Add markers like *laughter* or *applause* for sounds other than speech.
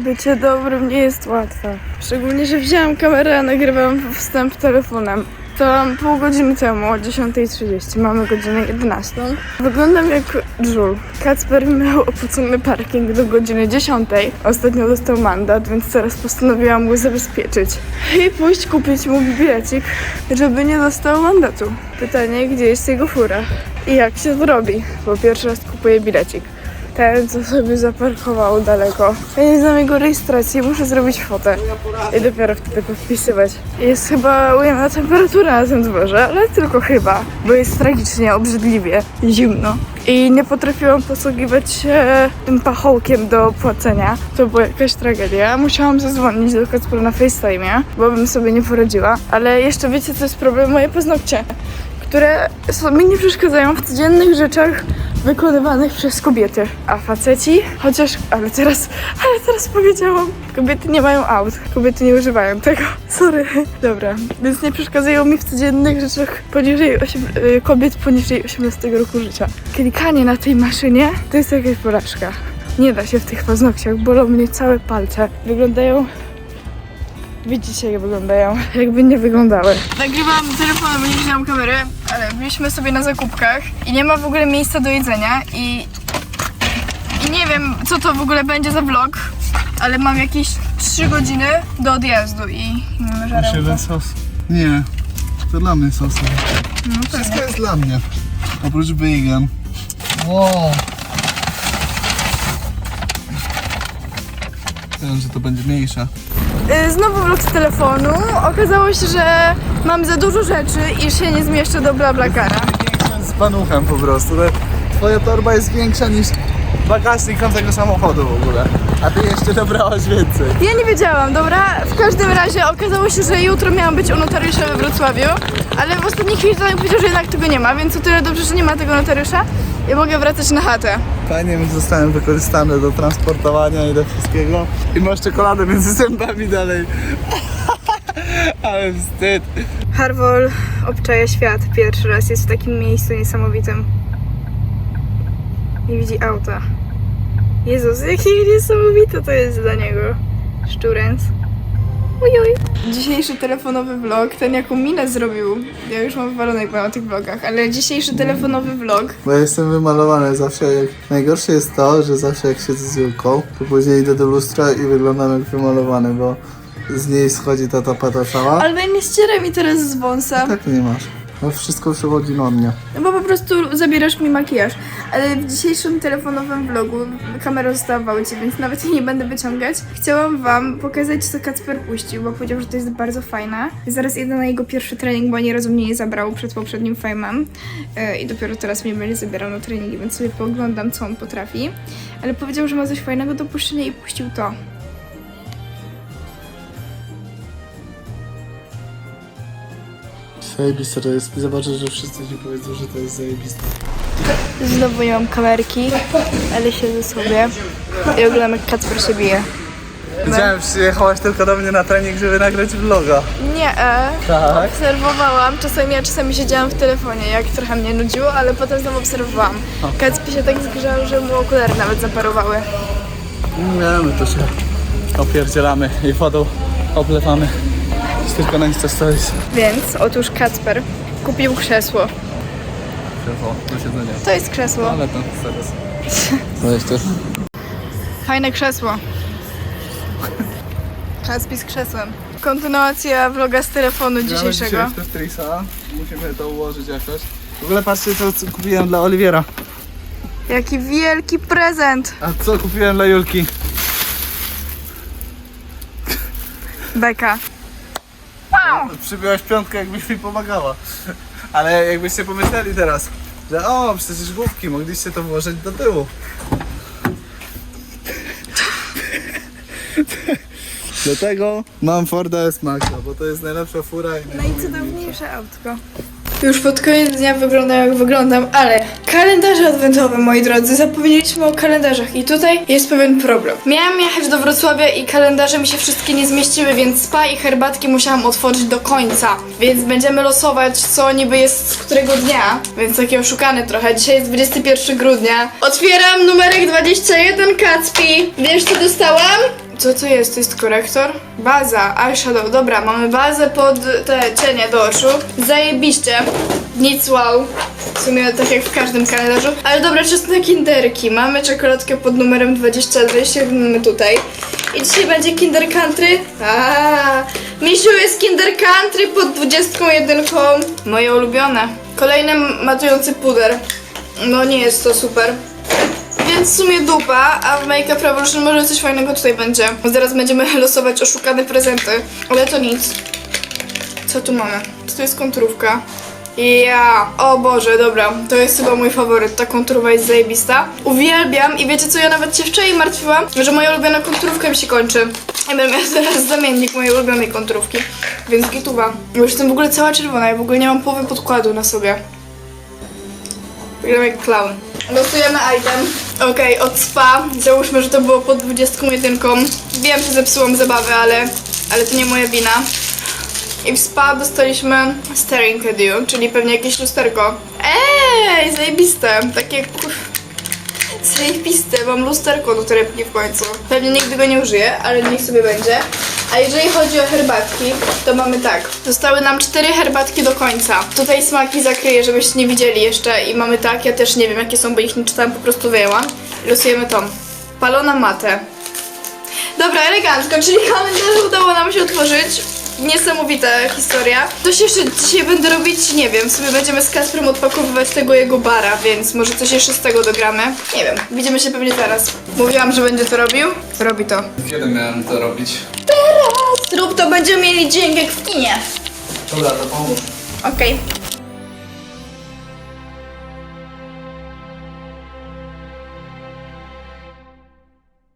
Bycie dobrym nie jest łatwe. Szczególnie, że wzięłam kamerę, a nagrywam wstęp telefonem. To pół godziny temu, o 10.30, mamy godzinę 11. Wyglądam jak żul. Kacper miał opłacony parking do godziny 10. Ostatnio dostał mandat, więc teraz postanowiłam go zabezpieczyć. I pójść kupić mu bilecik, żeby nie dostał mandatu. Pytanie, gdzie jest jego fura? I jak się to robi? Bo pierwszy raz kupuję bilecik. Ten, co sobie zaparkował daleko. Ja nie znam jego rejestracji, muszę zrobić fotę. I dopiero wtedy podpisywać. Jest chyba ujemna temperatura na tym dworze, ale tylko chyba, bo jest tragicznie, obrzydliwie, zimno. I nie potrafiłam posługiwać się tym pachołkiem do płacenia. To była jakaś tragedia. Musiałam zadzwonić do Kacpra na FaceTime, bo bym sobie nie poradziła. Ale jeszcze wiecie, co jest problem? Moje paznokcie, które mi nie przeszkadzają w codziennych rzeczach wykonywanych przez kobiety. A faceci, chociaż, ale teraz, ale teraz powiedziałam, kobiety nie mają aut, kobiety nie używają tego. *laughs* Sorry. Dobra, więc nie przeszkadzają mi w codziennych rzeczach poniżej 8, y, kobiet poniżej 18 roku życia. Klikanie na tej maszynie to jest jakaś porażka. Nie da się w tych paznokciach, bolą mnie całe palce. Wyglądają Widzicie, jak wyglądają, *laughs* jakby nie wyglądały. Nagrywam telefonem, bo nie wzięłam kamery, ale byliśmy sobie na zakupkach i nie ma w ogóle miejsca do jedzenia i, i nie wiem, co to w ogóle będzie za vlog, ale mam jakieś 3 godziny do odjazdu i nie mam Masz żarełka. jeden sos? Nie, to dla mnie sos. No to Wszystko jest dla mnie. Oprócz bacon. Wow. Wiem, że to będzie mniejsza. Y, Znowu vlog z telefonu. Okazało się, że mam za dużo rzeczy i się nie zmieszczę do BlaBlaCara. Z panuchem po prostu. Twoja torba jest większa niż bagażnik tamtego samochodu w ogóle. A ty jeszcze dobrałaś więcej. Ja nie wiedziałam, dobra? W każdym razie okazało się, że jutro miałam być u notariusza we Wrocławiu, ale w ostatniej chwili to powiedział, że jednak tego nie ma, więc o tyle dobrze, że nie ma tego notariusza i mogę wracać na chatę. Fajnie, więc zostałem wykorzystany do transportowania i do wszystkiego. I masz czekoladę między zębami dalej. *laughs* Ale wstyd. Harwol obczaja świat pierwszy raz, jest w takim miejscu niesamowitym. I widzi auta. Jezus, jakie niesamowite to jest dla niego. Szczuręc. Dzisiejszy telefonowy vlog, ten jaką minę zrobił, ja już mam wywalone jak byłam o tych vlogach, ale dzisiejszy telefonowy vlog, Bo ja jestem wymalowany zawsze jak... Najgorsze jest to, że zawsze jak siedzę z Julką, to później idę do lustra i wyglądam jak wymalowany, bo z niej schodzi ta tapeta cała. ale nie ścieraj mi teraz z wąsa. Tak nie masz. No wszystko przychodzi na mnie. No bo po prostu zabierasz mi makijaż. Ale w dzisiejszym telefonowym vlogu kamera została w aucie, więc nawet jej nie będę wyciągać. Chciałam wam pokazać, co Kacper puścił, bo powiedział, że to jest bardzo fajne. Zaraz idę na jego pierwszy trening, bo ani razu mnie nie zabrał przed poprzednim fejmem. Yy, I dopiero teraz mnie będzie zabierał na treningi, więc sobie pooglądam, co on potrafi. Ale powiedział, że ma coś fajnego do puszczenia i puścił to. Zajebiste to jest. Zobaczę, że wszyscy ci powiedzą, że to jest zajebiste. Znowu nie mam kamerki, ale siedzę sobie i oglądam, jak Kacper się bije. Wiedziałem, że przyjechałaś tylko do mnie na trening, żeby nagrać vloga. Nie, e. Tak? Obserwowałam, czasami ja czasami siedziałam w telefonie, jak trochę mnie nudziło, ale potem znowu obserwowałam. Kacpi się tak zgrzał, że mu okulary nawet zaparowały. Nie, my to się opierdzielamy i wodą oblewamy. Jest tylko na Insta Stories. Więc otóż Kacper kupił krzesło. Krzesło do siedzenia. To jest krzesło. Ale to zaraz. Co jeszcze? Fajne krzesło. Kacpi z krzesłem. Kontynuacja vloga z telefonu dzisiejszego. Dzisiaj w. Musimy to ułożyć jakoś. W ogóle patrzcie co kupiłem dla Oliwiera. Jaki wielki prezent! A co kupiłem dla Julki? Beka. Przybiłaś piątkę jakbyś mi pomagała. *laughs* Ale jakbyście pomyśleli teraz, że o, przecież główki, mogliście to włożyć do tyłu. Dlatego mam Forda S-Maxa, bo to jest najlepsza fura i Najcudowniejsze autko. Już pod koniec dnia wyglądam jak wyglądam, ale kalendarze adwentowe, moi drodzy, zapomnieliśmy o kalendarzach i tutaj jest pewien problem. Miałam jechać do Wrocławia i kalendarze mi się wszystkie nie zmieściły, więc spa i herbatki musiałam otworzyć do końca. Więc będziemy losować, co niby jest z którego dnia, więc taki oszukany trochę. Dzisiaj jest 21 grudnia. Otwieram numerek 21 Kacpi. Wiesz co dostałam? Co to jest? To jest korektor? Baza, eyeshadow. Dobra, mamy bazę pod te cienie do oczu. Zajebiście. Nic wow. W sumie tak jak w każdym kalendarzu. Ale dobra, czas kinderki. Mamy czekoladkę pod numerem 20, 21 mamy tutaj. I dzisiaj będzie Kinder Country. A, Misiu jest Kinder Country pod 21. Moje ulubione. Kolejny matujący puder. No nie jest to super. Więc w sumie dupa, a w Make Up Revolution może coś fajnego tutaj będzie. Zaraz będziemy *laughs* losować oszukane prezenty, ale to nic. Co tu mamy? Co to jest konturówka? Ja, o Boże, dobra, to jest chyba mój faworyt, ta konturwa jest zajebista. Uwielbiam i wiecie co, ja nawet się wczoraj martwiłam, że moja ulubiona konturówka mi się kończy. Ja będę miała *laughs* teraz zamiennik mojej ulubionej konturówki, więc gituwa. Już jestem w ogóle cała czerwona, ja w ogóle nie mam połowy podkładu na sobie. Wyglądam jak clown. Losujemy item. Okej, od spa. Załóżmy, że to było pod 21. Wiem, że zepsułam zabawę, ale, ale to nie moja wina. I w spa dostaliśmy staring at you, czyli pewnie jakieś lusterko. Ej, zajebiste. Takie kur... Zajebiste, mam lusterko do torebki w końcu. Pewnie nigdy go nie użyję, ale niech sobie będzie. A jeżeli chodzi o herbatki, to mamy tak. Zostały nam cztery herbatki do końca. Tutaj smaki zakryję, żebyście nie widzieli jeszcze. I mamy tak, ja też nie wiem jakie są, bo ich nie czytałam, po prostu wyjęłam. Losujemy tą. Palona matę. Dobra, elegancko, czyli kalendarz udało nam się otworzyć. Niesamowita historia. Coś jeszcze dzisiaj będę robić, nie wiem. Sobie będziemy z Kasprem odpakowywać tego jego bara, więc może coś jeszcze z tego dogramy. Nie wiem, widzimy się pewnie zaraz. Mówiłam, że będzie to robił. Robi to. Kiedy miałem to robić? Rób to, będziemy mieli dzień jak w kinie. Dobra, to pomóż. Okej.